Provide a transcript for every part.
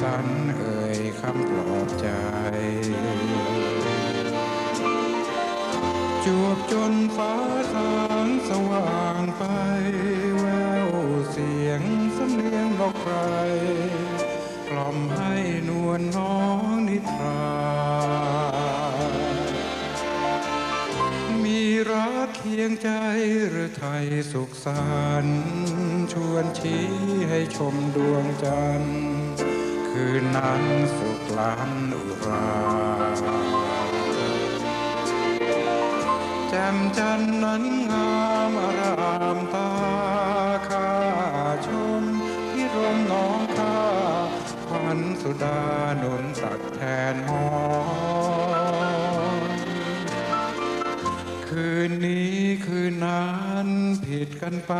สันเอ่ยคำปลอบใจ จวบจนฟ้าสางสว่างไป แววเสียงสำเนียงดอกใครกล่อมให้นวลน้องนิทรามีรักเคียงใจหรือไทยสุขสันชวนชี้ให้ชมดวงจันทร์ คืนนั้นสุขล้ำอุราแจ่มจันนั้นงามอารามตาข้าชมพิรมน้องข้าขวัญสุดาหนุนตักแทนหอคืนนี้คืนนั้นผิดกันไป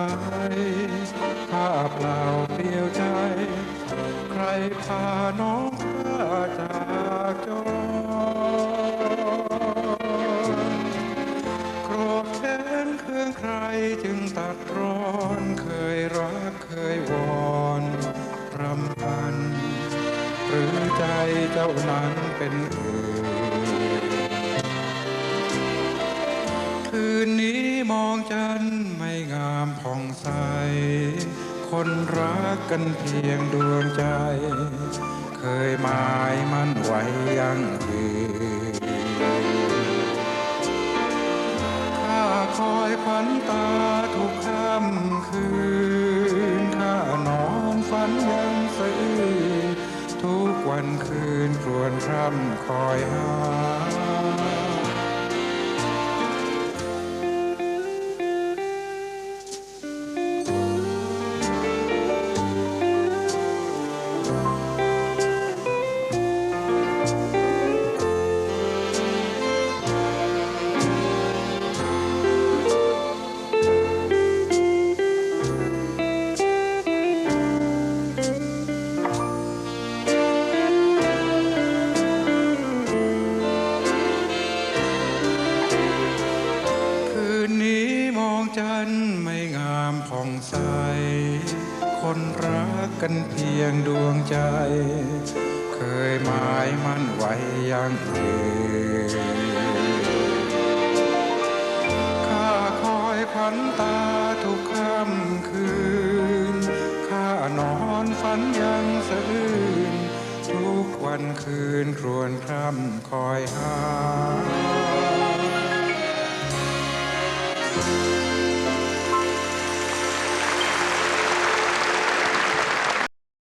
ข้าเปล่าเปลี่ยวใจ พาน้องข้าจากจรโกรธแค้นเคืองใครจึงตัดร้อนเคยรักเคยวอนรำพัน หรือใจเจ้านั้นเป็นอื่นคืนนี้มองจันไม่งามผ่องใส คนรักกันเพียงดวงใจ เคยหมายมันไว้ยังยืนข้าคอยขวัญตาทุกค่ำคืนข้านอนฝันยังสะอื้นทุกวันคืนครวญคร่ำคอยหา ใส คนรักกันเพียงดวงใจ เคยหมายมั่นไว้ยังยืนข้าคอยขวัญตาทุกค่ำคืน ข้านอนฝันยังสะอื้นทุกวันคืนครวญคร่ำคอยหา